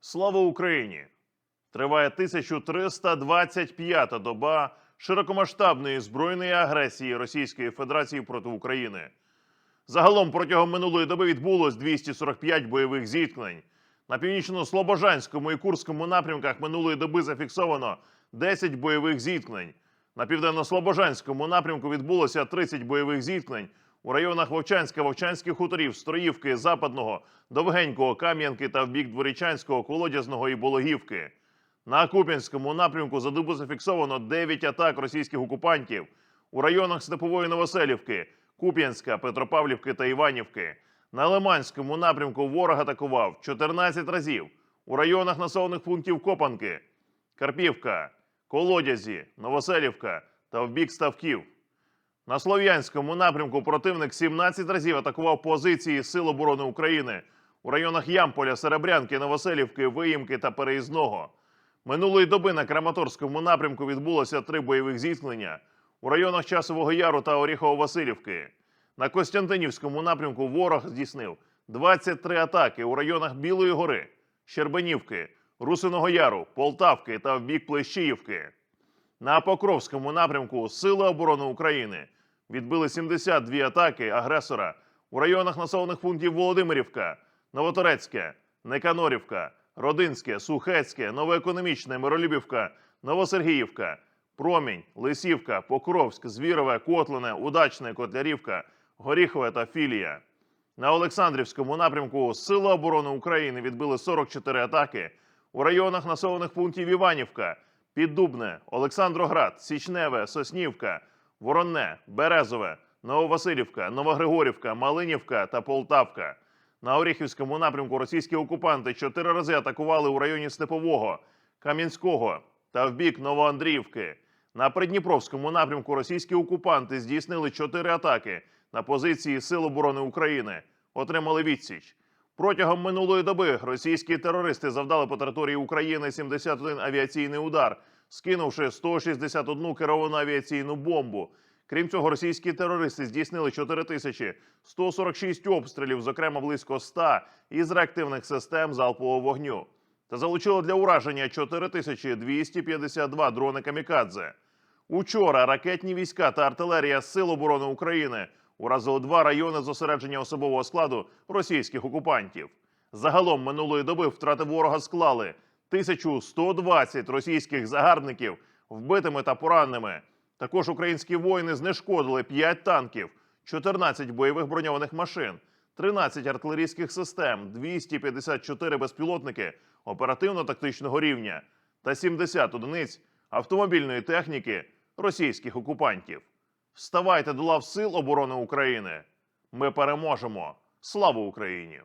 Слава Україні! Триває 1325-та доба широкомасштабної збройної агресії Російської Федерації проти України. Загалом протягом минулої доби відбулось 245 бойових зіткнень. На північно-слобожанському і Курському напрямках минулої доби зафіксовано 10 бойових зіткнень. На південно-слобожанському напрямку відбулося 30 бойових зіткнень. У районах Вовчанська, Вовчанських хуторів, Строївки, Западного, Довгенького, Кам'янки та в бік Дворічанського, Колодязного і Бологівки. На Куп'янському напрямку за добу зафіксовано 9 атак російських окупантів у районах Степової Новоселівки, Куп'янська, Петропавлівки та Іванівки. На Лиманському напрямку ворог атакував 14 разів у районах населених пунктів Копанки, Карпівка, Колодязі, Новоселівка та в бік Ставків. На Слов'янському напрямку противник 17 разів атакував позиції Сил оборони України у районах Ямполя, Серебрянки, Новоселівки, Виїмки та Переїзного. Минулої доби на Краматорському напрямку відбулося три бойових зіткнення у районах Часового Яру та Оріхово-Василівки. На Костянтинівському напрямку ворог здійснив 23 атаки у районах Білої гори, Щербанівки, Русиного Яру, Полтавки та в бік Плещіївки. На Покровському напрямку Сили оборони України відбили 72 атаки агресора у районах населених пунктів Володимирівка, Новоторецьке, Неканорівка, Родинське, Сухецьке, Новоекономічне, Миролюбівка, Новосергіївка, Промінь, Лисівка, Покровськ, Звірове, Котлине, Удачне, Котлярівка, Горіхове та Філія. На Олександрівському напрямку Сили оборони України відбили 44 атаки у районах населених пунктів Іванівка, Піддубне, Олександроград, Січневе, Соснівка, Воронне, Березове, Нововасилівка, Новогригорівка, Малинівка та Полтавка. На Оріхівському напрямку російські окупанти чотири рази атакували у районі Степового, Кам'янського та в бік Новоандріївки. На Придніпровському напрямку російські окупанти здійснили чотири атаки на позиції Сил оборони України. Отримали відсіч. Протягом минулої доби російські терористи завдали по території України 71 авіаційний удар, скинувши 161 керовану авіаційну бомбу. Крім цього, російські терористи здійснили 4146 обстрілів, зокрема близько 100 із реактивних систем залпового вогню, та залучили для ураження 4252 дрони камікадзе. Учора ракетні війська та артилерія Сил оборони України уразили два райони зосередження особового складу російських окупантів. Загалом минулої доби втрати ворога склали 1120 російських загарбників вбитими та пораненими. Також українські воїни знешкодили 5 танків, 14 бойових броньованих машин, 13 артилерійських систем, 254 безпілотники оперативно-тактичного рівня та 70 одиниць автомобільної техніки російських окупантів. Вставайте до лав Сил оборони України. Ми переможемо. Слава Україні!